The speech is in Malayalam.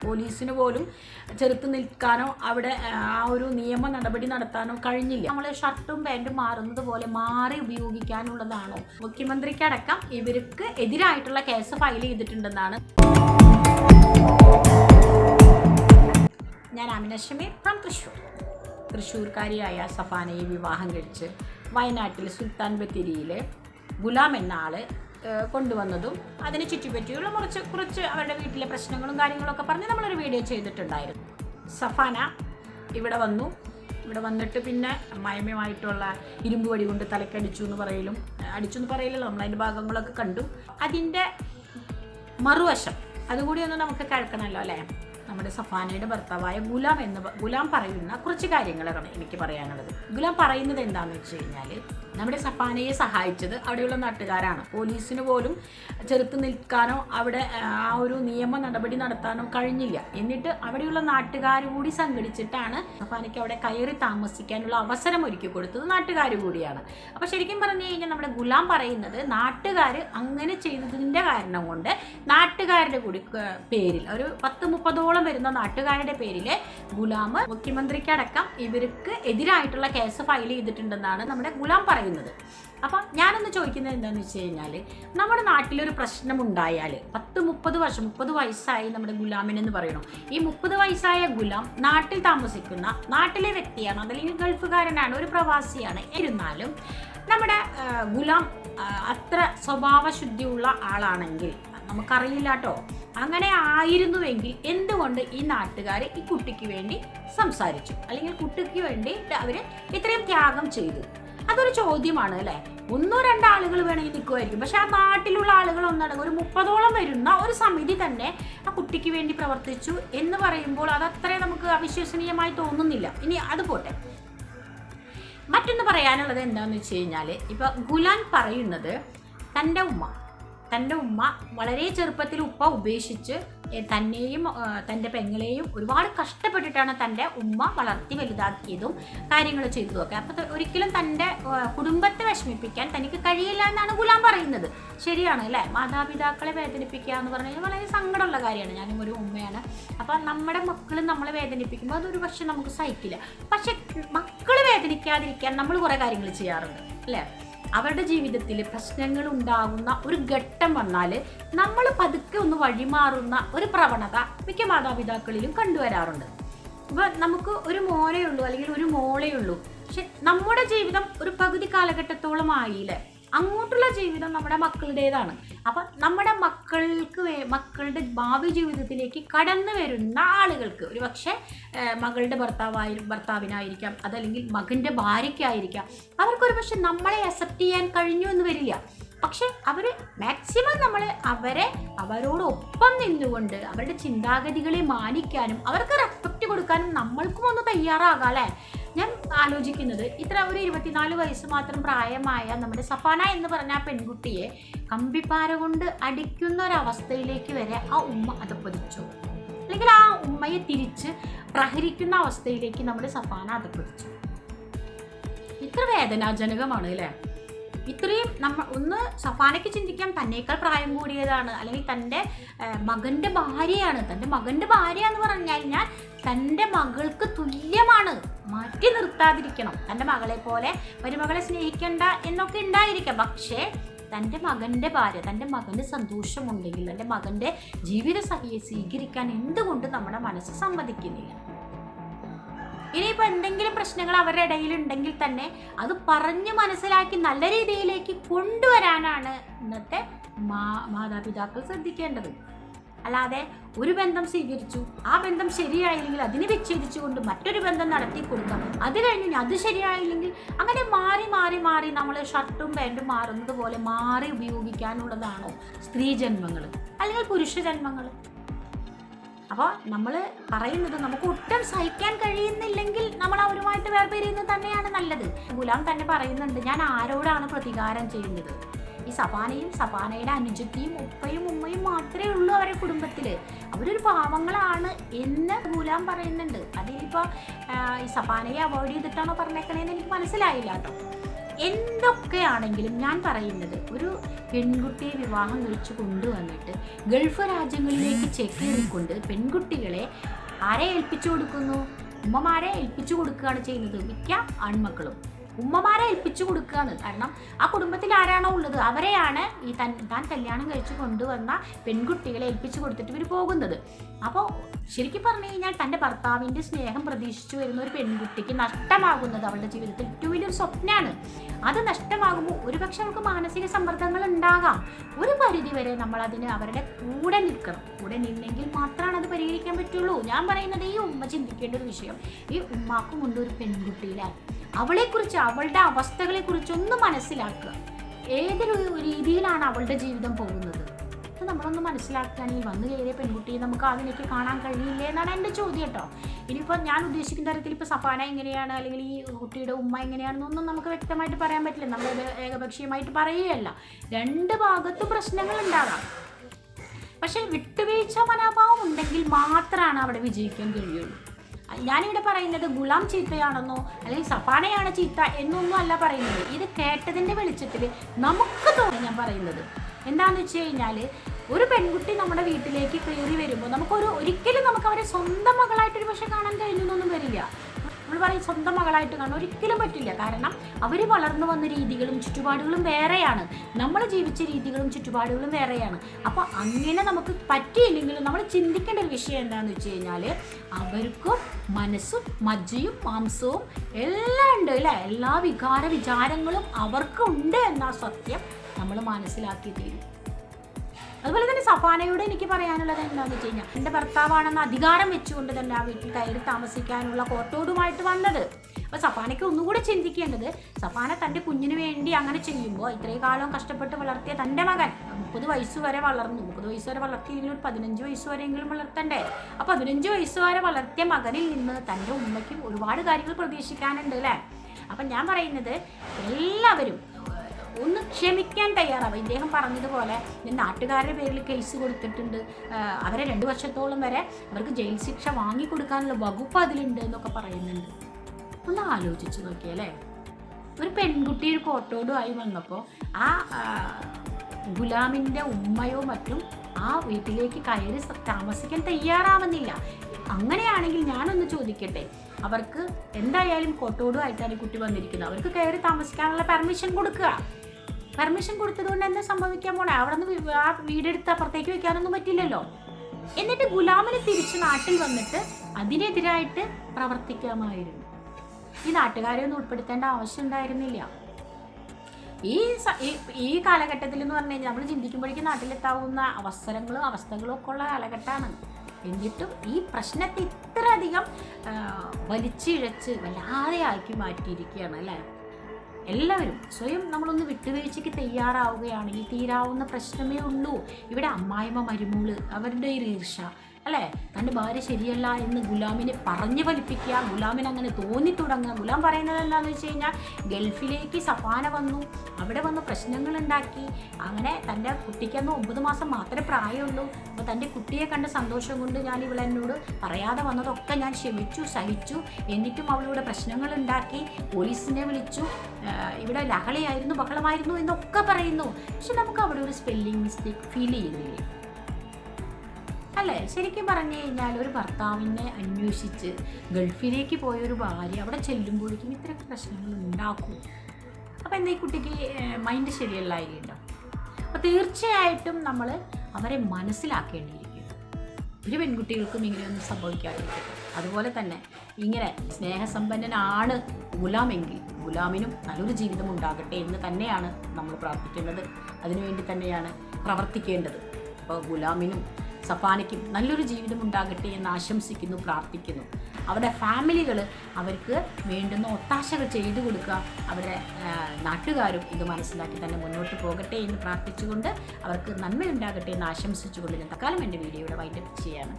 പോലീസിന് പോലും ചെറുത്ത് നിൽക്കാനോ അവിടെ ആ ഒരു നിയമ നടപടി നടത്താനോ കഴിഞ്ഞില്ല. നമ്മൾ ഷർട്ടും പാന്റും മാറുന്നത് പോലെ മാറി ഉപയോഗിക്കാനുള്ളതാണോ. മുഖ്യമന്ത്രിക്കടക്കം ഇവർക്ക് എതിരായിട്ടുള്ള കേസ് ഫയൽ ചെയ്തിട്ടുണ്ടെന്നാണ്. ഞാൻ അമിന ഷമീർ ഫ്രം തൃശ്ശൂർ. തൃശ്ശൂർക്കാരിയായ സഫാനയെ വിവാഹം കഴിച്ച് വയനാട്ടിൽ സുൽത്താൻ ബത്തേരിയിലെ ഗുലാം എന്ന ഏഹ്, കൊണ്ടുവന്നതും അതിനെ ചുറ്റിപ്പറ്റിയുള്ള കുറച്ച് കുറച്ച് അവരുടെ വീട്ടിലെ പ്രശ്നങ്ങളും കാര്യങ്ങളൊക്കെ പറഞ്ഞ് നമ്മളൊരു വീഡിയോ ചെയ്തിട്ടുണ്ടായിരുന്നു. സഫാന ഇവിടെ വന്നു. ഇവിടെ വന്നിട്ട് പിന്നെ മയമയമായിട്ടുള്ള ഇരുമ്പ് വടി കൊണ്ട് തലക്കടിച്ചു എന്ന് പറയലും അടിച്ചു എന്ന് പറയലല്ലോ നമ്മളതിന്റെ ഭാഗങ്ങളൊക്കെ കണ്ടു. അതിന്റെ മറുവശം അതുകൂടി ഒന്ന് നമുക്ക് കേൾക്കണമല്ലോ അല്ലേ? നമ്മുടെ സഫാനയുടെ ഭർത്താവായ ഗുലാം എന്ന് ഗുലാം പറയുന്ന കുറച്ച് കാര്യങ്ങളാണ് എനിക്ക് പറയാനുള്ളത്. ഗുലാം പറയുന്നത് എന്താണെന്ന് വെച്ച് കഴിഞ്ഞാൽ നമ്മുടെ സഫാനയെ സഹായിച്ചത് അവിടെയുള്ള നാട്ടുകാരാണ്. പോലീസിന് പോലും ചെറുത്ത് നിൽക്കാനോ അവിടെ ആ ഒരു നിയമ നടപടി നടത്താനോ കഴിഞ്ഞില്ല. എന്നിട്ട് അവിടെയുള്ള നാട്ടുകാർ കൂടി സംഘടിച്ചിട്ടാണ് സഫാനയ്ക്ക് അവിടെ കയറി താമസിക്കാനുള്ള അവസരം ഒരുക്കി കൊടുത്തത് നാട്ടുകാർ കൂടിയാണ്. അപ്പോൾ ശരിക്കും പറഞ്ഞു കഴിഞ്ഞാൽ നമ്മുടെ ഗുലാം പറയുന്നത് നാട്ടുകാർ അങ്ങനെ ചെയ്തതിന്റെ കാരണം കൊണ്ട് നാട്ടുകാരുടെ കൂടി പേരിൽ ഒരു പത്ത് മുപ്പതോളം വരുന്ന നാട്ടുകാരുടെ പേരിൽ ഗുലാം മുഖ്യമന്ത്രിക്കടക്കം ഇവർക്ക് എതിരായിട്ടുള്ള കേസ് ഫയൽ ചെയ്തിട്ടുണ്ടെന്നാണ് നമ്മുടെ ഗുലാം പറയുന്നത്. അപ്പം ഞാനൊന്ന് ചോദിക്കുന്നത് എന്താണെന്ന് വെച്ച് കഴിഞ്ഞാൽ നമ്മുടെ നാട്ടിലൊരു പ്രശ്നം ഉണ്ടായാൽ പത്ത് മുപ്പത് വർഷം മുപ്പത് വയസ്സായി നമ്മുടെ ഗുലാമിനെന്ന് പറയണോ? ഈ മുപ്പത് വയസ്സായ ഗുലാം നാട്ടിൽ താമസിക്കുന്ന നാട്ടിലെ വ്യക്തിയാണ് അതല്ലെങ്കിൽ ഗൾഫുകാരനാണ് ഒരു പ്രവാസിയാണ്. ഇരുന്നാലും നമ്മുടെ ഗുലാം അത്ര സ്വഭാവശുദ്ധിയുള്ള ആളാണെങ്കിൽ നമുക്കറിയില്ല കേട്ടോ അങ്ങനെ ആയിരുന്നുവെങ്കിൽ എന്തുകൊണ്ട് ഈ നാട്ടുകാർ ഈ കുട്ടിക്ക് വേണ്ടി സംസാരിച്ചു? അല്ലെങ്കിൽ കുട്ടിക്ക് വേണ്ടി അവർ ഇത്രയും ത്യാഗം ചെയ്തു? അതൊരു ചോദ്യമാണ് അല്ലേ? ഒന്നോ രണ്ടോ ആളുകൾ വേണമെങ്കിൽ നിൽക്കുമായിരിക്കും പക്ഷെ ആ നാട്ടിലുള്ള ആളുകൾ ഒന്നടങ്ങും ഒരു മുപ്പതോളം വരുന്ന ഒരു സമിതി തന്നെ ആ കുട്ടിക്ക് വേണ്ടി പ്രവർത്തിച്ചു എന്ന് പറയുമ്പോൾ അതത്ര നമുക്ക് അവിശ്വസനീയമായി തോന്നുന്നില്ല. ഇനി അത് പോട്ടെ. മറ്റൊന്ന് പറയാനുള്ളത് എന്താണെന്ന് വെച്ച് കഴിഞ്ഞാൽ ഇപ്പോൾ ഗുലാൻ പറയുന്നത് തന്റെ ഉമ്മ. തന്റെ ഉമ്മ വളരെ ചെറുപ്പത്തിൽ ഉപ്പ ഉപേക്ഷിച്ച് തന്നെയും തന്റെ പെങ്ങളെയും ഒരുപാട് കഷ്ടപ്പെട്ടിട്ടാണ് തന്റെ ഉമ്മ വളർത്തി വലുതാക്കിയതും കാര്യങ്ങൾ ചെയ്തതുമൊക്കെ അപ്പോൾ ഒരിക്കലും തന്റെ കുടുംബത്തെ വിഷമിപ്പിക്കാൻ തനിക്ക് കഴിയില്ല എന്നാണ് ഗുലാം പറയുന്നത്. ശരിയാണ് അല്ലേ? മാതാപിതാക്കളെ വേദനിപ്പിക്കുക എന്ന് പറഞ്ഞാൽ വളരെ സങ്കടമുള്ള കാര്യമാണ്. ഞാനും ഒരു ഉമ്മയാണ്. അപ്പോൾ നമ്മുടെ മക്കൾ നമ്മളെ വേദനിപ്പിക്കുമ്പോൾ അതൊരു പക്ഷെ നമുക്ക് സഹിക്കില്ല. പക്ഷെ മക്കൾ വേദനിക്കാതിരിക്കാൻ നമ്മൾ കുറേ കാര്യങ്ങൾ ചെയ്യാറുണ്ട്. അല്ലേ? അവരുടെ ജീവിതത്തിൽ പ്രശ്നങ്ങൾ ഉണ്ടാകുന്ന ഒരു ഘട്ടം വന്നാൽ നമ്മൾ പതുക്കെ ഒന്ന് വഴിമാറുന്ന ഒരു പ്രവണത മിക്ക മാതാപിതാക്കളിലും കണ്ടുവരാറുണ്ട്. ഇപ്പൊ നമുക്ക് ഒരു മോനേ ഉള്ളൂ അല്ലെങ്കിൽ ഒരു മോളേ ഉള്ളൂ പക്ഷെ നമ്മുടെ ജീവിതം ഒരു പകുതി കാലഘട്ടത്തോളം ആയില്ലേ അങ്ങോട്ടുള്ള ജീവിതം നമ്മുടെ മക്കളുടേതാണ്. അപ്പം നമ്മുടെ മക്കൾക്ക് മക്കളുടെ ഭാവി ജീവിതത്തിലേക്ക് കടന്നു വരുന്ന ആളുകൾക്ക് ഒരു പക്ഷേ മകളുടെ ഭർത്താവായി ഭർത്താവിനായിരിക്കാം അതല്ലെങ്കിൽ മകന്റെ ഭാര്യയ്ക്കായിരിക്കാം അവർക്കൊരു പക്ഷെ നമ്മളെ അക്സെപ്റ്റ് ചെയ്യാൻ കഴിഞ്ഞു എന്ന് വരില്ല. പക്ഷെ അവർ മാക്സിമം നമ്മൾ അവരെ അവരോടൊപ്പം നിന്നുകൊണ്ട് അവരുടെ ചിന്താഗതികളെ മാനിക്കാനും അവർക്ക് റെസ്പെക്റ്റ് കൊടുക്കാനും നമ്മൾക്കും ഒന്ന് തയ്യാറാകാം അല്ലേ? ഞാൻ ആലോചിക്കുന്നത് ഇത്ര ഒരു ഇരുപത്തിനാല് വയസ്സ് മാത്രം പ്രായമായ നമ്മുടെ സഫാന എന്ന് പറഞ്ഞ ആ പെൺകുട്ടിയെ കമ്പിപ്പാര കൊണ്ട് അടിക്കുന്ന ഒരവസ്ഥയിലേക്ക് വരെ ആ ഉമ്മ അത് പൊതിച്ചു. അല്ലെങ്കിൽ ആ ഉമ്മയെ തിരിച്ച് പ്രഹരിക്കുന്ന അവസ്ഥയിലേക്ക് നമ്മുടെ സഫാന അത് പൊതിച്ചു. ഇത്ര വേദനാജനകമാണ് അല്ലേ? ഇത്രയും നമ്മൾ ഒന്ന് സഫാനയ്ക്ക് ചിന്തിക്കാം തന്നേക്കാൾ പ്രായം കൂടിയതാണ്. അല്ലെങ്കിൽ തന്റെ മകന്റെ ഭാര്യയാണ്. തന്റെ മകന്റെ ഭാര്യ എന്ന് പറഞ്ഞു കഴിഞ്ഞാൽ തന്റെ മകൾക്ക് തുല്യമാണ്. മാറ്റി നിർത്താതിരിക്കണം. തന്റെ മകളെ പോലെ മരുമകളെ സ്നേഹിക്കണ്ട എന്നൊക്കെ ഉണ്ടായിരിക്കാം. പക്ഷേ തന്റെ മകന്റെ ഭാര്യ തന്റെ മകന് സന്തോഷമുണ്ടെങ്കിൽ തന്റെ മകന്റെ ജീവിത സഹിയെ സ്വീകരിക്കാൻ എന്തുകൊണ്ട് നമ്മുടെ മനസ്സ് സമ്മതിക്കുന്നില്ല? ഇനിയിപ്പോൾ എന്തെങ്കിലും പ്രശ്നങ്ങൾ അവരുടെ ഇടയിൽ ഉണ്ടെങ്കിൽ തന്നെ അത് പറഞ്ഞ് മനസ്സിലാക്കി നല്ല രീതിയിലേക്ക് കൊണ്ടുവരാനാണ് ഇന്നത്തെ മാ മാതാപിതാക്കൾ ശ്രദ്ധിക്കേണ്ടത്. അല്ലാതെ ഒരു ബന്ധം സ്വീകരിച്ചു ആ ബന്ധം ശരിയായില്ലെങ്കിൽ അതിനെ വിച്ഛേദിച്ചുകൊണ്ട് മറ്റൊരു ബന്ധം നടത്തി കൊടുക്കാം. അത് കഴിഞ്ഞ് അത് ശരിയായില്ലെങ്കിൽ അങ്ങനെ മാറി മാറി മാറി നമ്മൾ ഷർട്ടും പാന്റും മാറുന്നത് പോലെ മാറി ഉപയോഗിക്കാനുള്ളതാണോ സ്ത്രീ ജന്മങ്ങൾ അല്ലെങ്കിൽ പുരുഷ ജന്മങ്ങൾ. അപ്പോൾ നമ്മൾ പറയുന്നത് നമുക്ക് ഒട്ടും സഹിക്കാൻ കഴിയുന്നില്ലെങ്കിൽ നമ്മൾ അവരുമായിട്ട് വേർപിരിയുന്നത് തന്നെയാണ് നല്ലത്. ഗുലാം തന്നെ പറയുന്നുണ്ട് ഞാൻ ആരോടാണ് പ്രതികാരം ചെയ്യുന്നത്? ഈ സഫാനയും സഫാനയുടെ അനുജത്തിയും ഉപ്പയും ഉമ്മയും മാത്രമേ ഉള്ളൂ അവരുടെ കുടുംബത്തിൽ അവരൊരു പാവങ്ങളാണ് എന്ന് ഗുലാം പറയുന്നുണ്ട്. അതിനിപ്പോൾ ഈ സഫാനയെ അവോയ്ഡ് ചെയ്തിട്ടാണോ പറഞ്ഞേക്കണേന്ന് എനിക്ക് മനസ്സിലായില്ല കേട്ടോ. എന്തൊക്കെയാണെങ്കിലും ഞാൻ പറയുന്നത്. ഒരു പെൺകുട്ടിയെ വിവാഹം കഴിച്ചു കൊണ്ടുവന്നിട്ട് ഗൾഫ് രാജ്യങ്ങളിലേക്ക് ചെക്കേറിക്കൊണ്ട് പെൺകുട്ടികളെ ആരെ ഏൽപ്പിച്ചു കൊടുക്കുന്നു? ഉമ്മമാരെ ഏൽപ്പിച്ചു കൊടുക്കുകയാണ് ചെയ്യുന്നത്. മിക്ക ആൺമക്കളും. ഉമ്മമാരെ ഏൽപ്പിച്ചു കൊടുക്കുകയാണ്. കാരണം ആ കുടുംബത്തിൽ ആരാണോ ഉള്ളത് അവരെയാണ് ഈ തൻ താൻ കല്യാണം കഴിച്ച് കൊണ്ടുവന്ന പെൺകുട്ടികളെ ഏൽപ്പിച്ചു കൊടുത്തിട്ട് ഇവർ പോകുന്നത്. അപ്പോൾ ശരിക്കും പറഞ്ഞു കഴിഞ്ഞാൽ തന്റെ ഭർത്താവിന്റെ സ്നേഹം പ്രതീക്ഷിച്ചു വരുന്ന ഒരു പെൺകുട്ടിക്ക് നഷ്ടമാകുന്നത് അവളുടെ ജീവിതത്തിൽ ഏറ്റവും വലിയൊരു സ്വപ്നമാണ്. അത് നഷ്ടമാകുമ്പോൾ ഒരുപക്ഷെ അവൾക്ക് മാനസിക സമ്മർദ്ദങ്ങൾ ഉണ്ടാകാം. ഒരു പരിധി വരെ നമ്മൾ അതിന് അവരുടെ കൂടെ നിൽക്കണം. കൂടെ നിന്നെങ്കിൽ മാത്രമാണ് അത് പരിഹരിക്കാൻ പറ്റുള്ളൂ. ഞാൻ പറയുന്നത് ഈ ഉമ്മ ചിന്തിക്കേണ്ട ഒരു വിഷയം ഈ ഉമ്മാക്കും ഉണ്ട് ഒരു പെൺകുട്ടിയിലെ അവളെക്കുറിച്ച് അവളുടെ അവസ്ഥകളെ ഒന്ന് മനസ്സിലാക്കുക. ഏതൊരു രീതിയിലാണ് അവളുടെ ജീവിതം പോകുന്നത്? അത് നമ്മളൊന്ന് ഈ വന്നു കയറിയ പെൺകുട്ടിയെ നമുക്ക് അതിലേക്ക് കാണാൻ കഴിയില്ലേ എന്നാണ് എന്റെ ചോദ്യം കേട്ടോ. ഇനിയിപ്പോൾ ഞാൻ ഉദ്ദേശിക്കുന്ന തരത്തിൽ ഇപ്പോൾ സഫാന എങ്ങനെയാണ് അല്ലെങ്കിൽ ഈ കുട്ടിയുടെ ഉമ്മ എങ്ങനെയാണെന്നൊന്നും നമുക്ക് വ്യക്തമായിട്ട് പറയാൻ പറ്റില്ല. നമ്മൾ ഏകപക്ഷീയമായിട്ട് പറയുകയല്ല. രണ്ട് ഭാഗത്തും പ്രശ്നങ്ങൾ ഉണ്ടാകാം. പക്ഷേ വിട്ടുവീഴ്ച മനോഭാവം ഉണ്ടെങ്കിൽ മാത്രമാണ് അവിടെ വിജയിക്കാൻ കഴിയുള്ളൂ. ഞാനിവിടെ പറയുന്നത് ഗുലാം ചീത്തയാണെന്നോ അല്ലെങ്കിൽ സഫാനയാണ് ചീത്ത എന്നൊന്നും അല്ല പറയുന്നത്. ഇത് കേട്ടതിന്റെ വെളിച്ചത്തിൽ നമുക്ക് തോന്നി ഞാൻ പറയുന്നത്. എന്താണെന്ന് വെച്ച് കഴിഞ്ഞാൽ ഒരു പെൺകുട്ടി നമ്മുടെ വീട്ടിലേക്ക് കയറി വരുമ്പോൾ നമുക്കൊരു ഒരിക്കലും നമുക്ക് അവരെ സ്വന്തം മകളായിട്ടൊരു പക്ഷേ കാണാൻ കഴിഞ്ഞൊന്നും വരില്ല. നമ്മൾ പറയും സ്വന്തം മകളായിട്ട് കാണാൻ ഒരിക്കലും പറ്റില്ല. കാരണം അവർ വളർന്നു വന്ന രീതികളും ചുറ്റുപാടുകളും വേറെയാണ്. നമ്മൾ ജീവിച്ച രീതികളും ചുറ്റുപാടുകളും വേറെയാണ്. അപ്പോൾ അങ്ങനെ നമുക്ക് പറ്റിയില്ലെങ്കിലും നമ്മൾ ചിന്തിക്കേണ്ട ഒരു വിഷയം എന്താണെന്ന് വെച്ച് കഴിഞ്ഞാൽ അവർക്കും മനസ്സും മജ്ജയും മാംസവും എല്ലാം ഉണ്ട് അല്ലേ? എല്ലാ വികാര വിചാരങ്ങളും അവർക്കുണ്ട് എന്ന സത്യം. നമ്മൾ മനസ്സിലാക്കി തീരും. അതുപോലെ തന്നെ സഫാനയോട് എനിക്ക് പറയാനുള്ളത് എന്താണെന്ന് വെച്ച് കഴിഞ്ഞാൽ എന്റെ ഭർത്താവാണെന്ന് അധികാരം വെച്ചുകൊണ്ട് തന്നെ ആ വീട്ടിൽ കയറി താമസിക്കാനുള്ള കോട്ടോടുമായിട്ട് വന്നത്. അപ്പോൾ സഫാനയ്ക്ക് ഒന്നുകൂടെ ചിന്തിക്കേണ്ടത് സഫാന തന്റെ കുഞ്ഞിന് വേണ്ടി അങ്ങനെ ചെയ്യുമ്പോൾ ഇത്രയും കാലം കഷ്ടപ്പെട്ട് വളർത്തിയ തന്റെ മകൻ മുപ്പത് വയസ്സ് വരെ വളർന്നു. മുപ്പത് വയസ്സ് വരെ വളർത്തിയെങ്കിലും ഒരു പതിനഞ്ച് വയസ്സ് വരെയെങ്കിലും വളർത്തണ്ടേ? അപ്പോൾ പതിനഞ്ച് വയസ്സ് വരെ വളർത്തിയ മകനിൽ നിന്ന് തന്റെ ഉമ്മയ്ക്ക് ഒരുപാട് കാര്യങ്ങൾ പ്രതീക്ഷിക്കാനുണ്ട് അല്ലേ? അപ്പം ഞാൻ പറയുന്നത് എല്ലാവരും ഒന്ന് ക്ഷമിക്കാൻ തയ്യാറാവും. ഇദ്ദേഹം പറഞ്ഞതുപോലെ നാട്ടുകാരുടെ പേരിൽ കേസ് കൊടുത്തിട്ടുണ്ട്. അവരെ രണ്ട് വർഷത്തോളം വരെ അവർക്ക് ജയിൽ ശിക്ഷ വാങ്ങിക്കൊടുക്കാനുള്ള വകുപ്പ് അതിലുണ്ട് എന്നൊക്കെ പറയുന്നുണ്ട്. ഒന്ന് ആലോചിച്ച് നോക്കിയല്ലേ ഒരു പെൺകുട്ടി ഒരു കോട്ടോടുമായി വന്നപ്പോൾ ആ ഗുലാമിന്റെ ഉമ്മയോ മറ്റും ആ വീട്ടിലേക്ക് കയറി താമസിക്കാൻ തയ്യാറാവുന്നില്ല. അങ്ങനെയാണെങ്കിൽ ഞാനൊന്ന് ചോദിക്കട്ടെ അവർക്ക് എന്തായാലും കോട്ടോടുമായിട്ടാണ് ഈ കുട്ടി വന്നിരിക്കുന്നത്. അവർക്ക് കയറി താമസിക്കാനുള്ള പെർമിഷൻ കൊടുക്കുക. പെർമിഷൻ കൊടുത്തതുകൊണ്ട് എന്താ സംഭവിക്കാൻ പോണേ? അവിടെ നിന്ന് ആ വീടെടുത്ത് അപ്പുറത്തേക്ക് വെക്കാനൊന്നും പറ്റില്ലല്ലോ. എന്നിട്ട് ഗുലാമിന് തിരിച്ച് നാട്ടിൽ വന്നിട്ട് അതിനെതിരായിട്ട് പ്രവർത്തിക്കാമായിരുന്നു. ഈ നാട്ടുകാരെ ഒന്നും ഉൾപ്പെടുത്തേണ്ട ആവശ്യം ഉണ്ടായിരുന്നില്ല. ഈ ഈ കാലഘട്ടത്തിൽ എന്ന് പറഞ്ഞു കഴിഞ്ഞാൽ നമ്മൾ ചിന്തിക്കുമ്പോഴേക്കും നാട്ടിലെത്താവുന്ന അവസരങ്ങളും അവസ്ഥകളും ഒക്കെ ഉള്ള കാലഘട്ടമാണ്. എന്നിട്ടും ഈ പ്രശ്നത്തെ ഇത്രയധികം വലിച്ചിഴച്ച് വല്ലാതെ ആക്കി മാറ്റിയിരിക്കുകയാണ് അല്ലേ? എല്ലാവരും സ്വയം നമ്മളൊന്ന് വിട്ടുവീഴ്ചയ്ക്ക് തയ്യാറാവുകയാണെങ്കിൽ തീരാവുന്ന പ്രശ്നമേ ഉള്ളൂ. ഇവിടെ അമ്മായിമ്മ മരുമോൾ അവരുടെ ഒരു ഈർഷ അല്ലേ? തന്റെ ഭാര്യ ശരിയല്ല എന്ന് ഗുലാമിനെ പറഞ്ഞു ഫലിപ്പിക്കുക ഗുലാമിന് അങ്ങനെ തോന്നി തുടങ്ങുക ഗുലാം പറയുന്നത് എന്താണെന്ന് വെച്ച് കഴിഞ്ഞാൽ ഗൾഫിലേക്ക് സഫാന വന്നു അവിടെ വന്ന് പ്രശ്നങ്ങൾ ഉണ്ടാക്കി. അങ്ങനെ തന്റെ കുട്ടിക്കന്ന് ഒമ്പത് മാസം മാത്രമേ പ്രായമുള്ളൂ. അപ്പോൾ തന്റെ കുട്ടിയെ കണ്ട സന്തോഷം കൊണ്ട് ഞാൻ ഇവളെന്നോട് പറയാതെ വന്നതൊക്കെ ഞാൻ ക്ഷമിച്ചു സഹിച്ചു. എന്നിട്ടും അവളിവിടെ പ്രശ്നങ്ങൾ ഉണ്ടാക്കി. പോലീസിനെ വിളിച്ചു. ഇവിടെ ലഹളയായിരുന്നു ബഹളമായിരുന്നു എന്നൊക്കെ പറയുന്നു. പക്ഷെ നമുക്ക് അവിടെ ഒരു സ്പെല്ലിംഗ് മിസ്റ്റേക്ക് ഫീൽ ചെയ്യുന്നില്ലേ? അല്ലേ? ശരിക്കും പറഞ്ഞു കഴിഞ്ഞാൽ ഒരു ഭർത്താവിനെ അന്വേഷിച്ച് ഗൾഫിലേക്ക് പോയ ഒരു ഭാര്യ അവിടെ ചെല്ലുമ്പോഴേക്കും ഇത്രയൊക്കെ പ്രശ്നങ്ങൾ ഉണ്ടാക്കും. അപ്പോൾ എന്താ ഈ കുട്ടിക്ക് മൈൻഡ് ശരിയല്ലായിരിക്കും അപ്പോൾ തീർച്ചയായിട്ടും നമ്മൾ അവരെ മനസ്സിലാക്കേണ്ടിയിരിക്കും ഒരു പെൺകുട്ടികൾക്കും ഇങ്ങനെയൊന്നും സംഭവിക്കാതിരിക്കും അതുപോലെ തന്നെ ഇങ്ങനെ സ്നേഹസമ്പന്നനാണ് ഗുലാമെങ്കിൽ ഗുലാമിനും നല്ലൊരു ജീവിതം ഉണ്ടാകട്ടെ എന്ന് തന്നെയാണ് നമ്മൾ പ്രാർത്ഥിക്കേണ്ടത്. അതിനുവേണ്ടി തന്നെയാണ് പ്രവർത്തിക്കേണ്ടത്. അപ്പോൾ ഗുലാമിനും സഫാനയ്ക്കും നല്ലൊരു ജീവിതം ഉണ്ടാകട്ടെ എന്ന് ആശംസിക്കുന്നു പ്രാർത്ഥിക്കുന്നു. അവരുടെ ഫാമിലികൾ അവർക്ക് വേണ്ടുന്ന ഒത്താശകൾ ചെയ്തു കൊടുക്കുക. അവരുടെ നാട്ടുകാരും ഇത് മനസ്സിലാക്കി തന്നെ മുന്നോട്ട് പോകട്ടെ എന്ന് പ്രാർത്ഥിച്ചുകൊണ്ട് അവർക്ക് നന്മയുണ്ടാകട്ടെ എന്ന് ആശംസിച്ചുകൊണ്ട് ഞാൻ തക്കാലം എന്റെ വീഡിയോയുടെ വൈൻഡപ്പ് ചെയ്യാണ്.